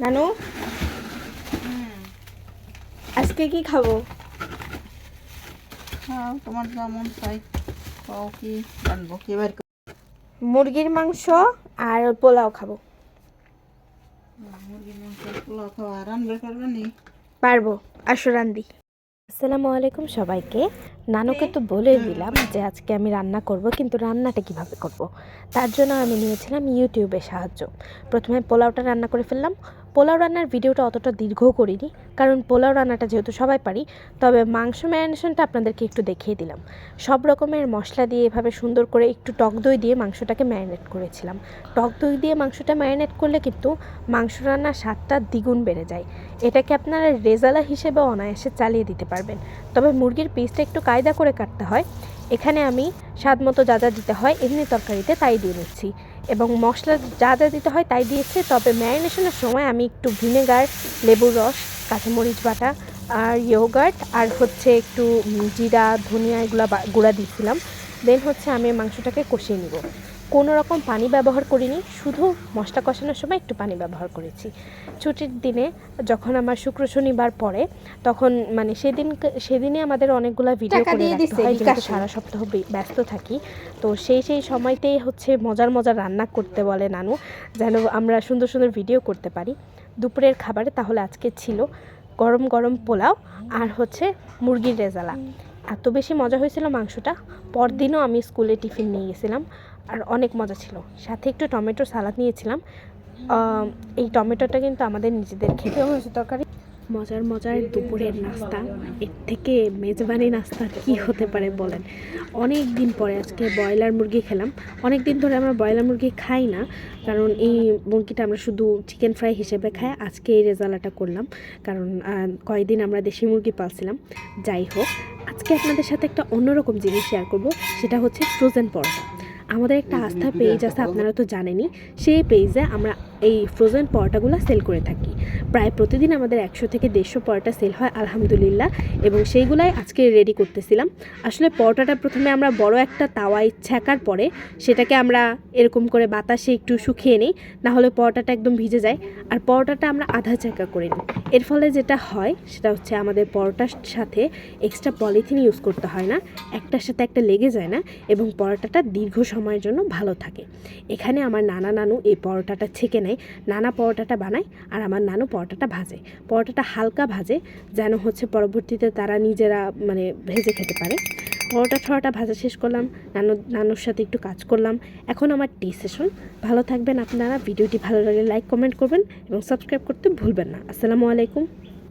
নানু? আজকে কি খাব? খাও তোমার যেমন চাই খাও কি জানব কি বার মুরগির মাংস আর পোলাও খাব। মুরগির মাংস পোলাও খাওয়া রান্না পারবে নি? পারব আসো রান্দি। আসসালামু আলাইকুম সবাইকে। নানুকে তো বলে দিলাম যে আজকে আমি রান্না করব কিন্তু রান্নাটা কীভাবে করব। তার জন্য আমি নিয়েছিলাম ইউটিউবের সাহায্য। প্রথমে পোলাওটা রান্না করে ফেললাম পোলাও রান্নার ভিডিওটা অতটা দীর্ঘ করিনি, কারণ পোলাও রান্নাটা যেহেতু সবাই পারি, তবে মাংস ম্যারিনেশনটা আপনাদেরকে একটু দেখিয়ে দিলাম। সব রকমের মশলা দিয়ে এভাবে সুন্দর করে একটু টক দই দিয়ে মাংসটাকে ম্যারিনেট করেছিলাম। টক দই দিয়ে মাংসটা ম্যারিনেট করলে কিন্তু মাংস রান্নার স্বাদটা দ্বিগুণ বেড়ে যায়। এটাকে আপনারা রেজালা হিসেবে অনায়াসে চালিয়ে দিতে পারবেন। তবে মুরগির পিসটা একটু কায়দা করে কাটতে হয়। এখানে আমি স্বাদ মতো যা যা দিতে হয় এমনি তরকারিতে তাই দিয়ে নিচ্ছি। এবং মশলা যা যা দিতে হয় তাই দিয়েছে। তবে ম্যারিনেশনের সময় আমি একটু ভিনেগার, লেবুর রস, কাঁচামরিচ বাটা আর ইয়োগার্ট আর হচ্ছে একটু জিরা, ধনিয়া এগুলো গুঁড়া দিয়েছিলাম। দেন হচ্ছে আমি মাংসটাকে কষিয়ে নিব। কোনো রকম পানি ব্যবহার করিনি শুধু মশলা কষানোর সময় একটু পানি ব্যবহার করেছি। ছুটির দিনে যখন আমার শুক্র শনিবার পড়ে তখন মানে সেদিন সেদিনে আমাদের অনেকগুলো ভিডিও করে রাখতে হয় যেহেতু সারা সপ্তাহ ব্যস্ত থাকি। তো সেই সেই সময়তেই হচ্ছে মজার মজার রান্না করতে বলে নানু যেন আমরা সুন্দর সুন্দর ভিডিও করতে পারি। দুপুরের খাবারে তাহলে আজকে ছিল গরম গরম পোলাও আর হচ্ছে মুরগির রেজালা। এত বেশি মজা হয়েছিল মাংসটা। পরদিনও আমি স্কুলে টিফিন নিয়ে গেছিলাম, আর অনেক মজা ছিল। সাথে একটু টমেটো সালাদ নিয়েছিলাম। এই টমেটোটা কিন্তু আমাদের নিজেদের খেতে হয়েছে তরকারি। মজার মজার দুপুরের নাস্তা। এর থেকে মেজবানি নাস্তা কি হতে পারে বলেন। অনেক দিন পরে আজকে ব্রয়লার মুরগি খেলাম। অনেক দিন ধরে আমরা ব্রয়লার মুরগি খাই না, কারণ এই মুরগিটা আমরা শুধু চিকেন ফ্রাই হিসেবে খাই। আজকে এই রেজালাটা করলাম, কারণ কয়েকদিন আমরা দেশি মুরগি পালছিলাম। যাই হোক, আজকে আপনাদের সাথে একটা অন্যরকম জিনিস শেয়ার করব, সেটা হচ্ছে ফ্রোজেন পরোটা। আমাদের একটা আস্থা পেজ আছে, আপনারা তো জানেনই। সেই পেজে আমরা এই ফ্রোজেন পরোটাগুলো সেল করে থাকি। প্রায় প্রতিদিন আমাদের একশো থেকে দেড়শো পরোটা সেল হয়, আলহামদুলিল্লাহ। এবং সেইগুলাই আজকে রেডি করতেছিলাম। আসলে পরোটাটা প্রথমে আমরা বড় একটা তাওয়ায় ছ্যাঁকার পরে সেটাকে আমরা এরকম করে বাতাসে একটু শুকিয়ে নিই, নাহলে পরোটাটা একদম ভিজে যায়। আর পরোটাটা আমরা আধা ছ্যাঁকা করে নিই। এর ফলে যেটা হয়, সেটা হচ্ছে আমাদের পরোটার সাথে এক্সট্রা পলিথিন ইউজ করতে হয় না। একটার সাথে একটা লেগে যায় না এবং পরোটাটা দীর্ঘ সময়ের জন্য ভালো থাকে। এখানে আমার নানা নানু এই পরোটাটা ছেঁকে নেয়। নানা পরোটাটা বানায় আর আমার নানু পরোটাটা ভাজে। পরোটাটা হালকা ভাজে, যেন হচ্ছে পরবর্তীতে তারা নিজেরা মানে ভেজে খেতে পারে। পরোটা ছড়াটা ভাজা শেষ করলাম, নানু, নানুর সাথে একটু কাজ করলাম। এখন আমার টি সেশন ভালো থাকবেন আপনারা। ভিডিওটি ভালো লাগলে লাইক কমেন্ট করবেন এবং সাবস্ক্রাইব করতে ভুলবেন না। আসসালামু আলাইকুম।